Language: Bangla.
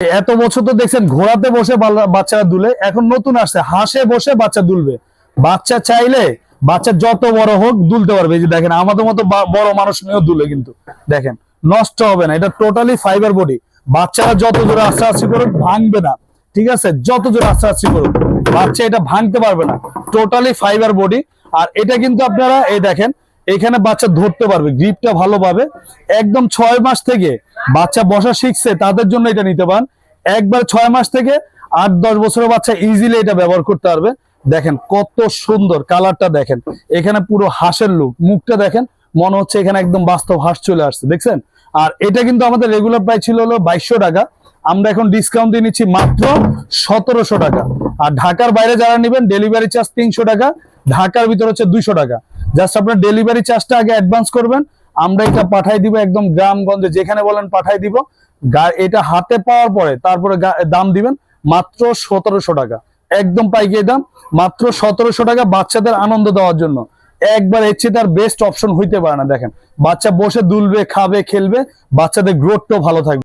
এত বছর তো দেখছেন ঘোড়াতে বসে বাচ্চারা দুলে, এখন নতুন আসছে, হাঁসে বসে বাচ্চা দুলবে। বাচ্চা চাইলে, বাচ্চা যত বড় হোক দুলতে পারবে। যে দেখেন, আমাদের মতো বড় মানুষ নিয়েও দুলে কিন্তু। দেখেন, নষ্ট হবে না, এটা টোটালি ফাইবার বডি বাচ্চারা যত জোরে আস্তে করুক, ভাঙবে না। ঠিক আছে? যত জোরে আস্তে করুক, বাচ্চা এটা ভাঙতে পারবে না। টোটালি ফাইবার বডি আর এটা কিন্তু আপনারা, এই দেখেন, এখানে বাচ্চা ধরতে পারবে গ্রিপটা ভালো পাবে একদম ছয় মাস থেকে বাচ্চা বসা শিখছে, তাদের জন্য এটা নিতে পারেন। একবার ছয় মাস থেকে আট দশ বছরের বাচ্চা ইজিলি এটা ব্যবহার করতে পারবে। দেখেন কত সুন্দর কালারটা দেখেন। এখানে পুরো হাঁসের লুক মুখটা দেখেন, মনে হচ্ছে এখানে একদম বাস্তব হাঁস চলে আসছে, দেখছেন? আর এটা কিন্তু আমাদের রেগুলার প্রাইস ছিল হলো বাইশশো টাকা। আমরা এখন ডিসকাউন্ট দিয়ে নিচ্ছি মাত্র সতেরোশো টাকা। আর ঢাকার বাইরে যারা নেবেন ডেলিভারি চার্জ তিনশো টাকা, ঢাকার ভিতরে হচ্ছে দুইশো টাকা। জাস্ট আপনার ডেলিভারি চার্জটা আগে অ্যাডভান্স করবেন আমরা এটা পাঠাই দিব একদম গ্রামগঞ্জে, যেখানে বলেন পাঠাই দিব। এটা হাতে পাওয়ার পরে তারপরে দাম দিবেন মাত্র সতেরোশো টাকা। একদম পাইকারি দাম, মাত্র সতেরোশো টাকা বাচ্চাদের আনন্দ দেওয়ার জন্য। একবার এর চেয়ে তার বেস্ট অপশন হইতে পারে না, দেখেন। বাচ্চা বসে দুলবে, খাবে, খেলবে, বাচ্চাদের গ্রোথটাও ভালো থাকবে।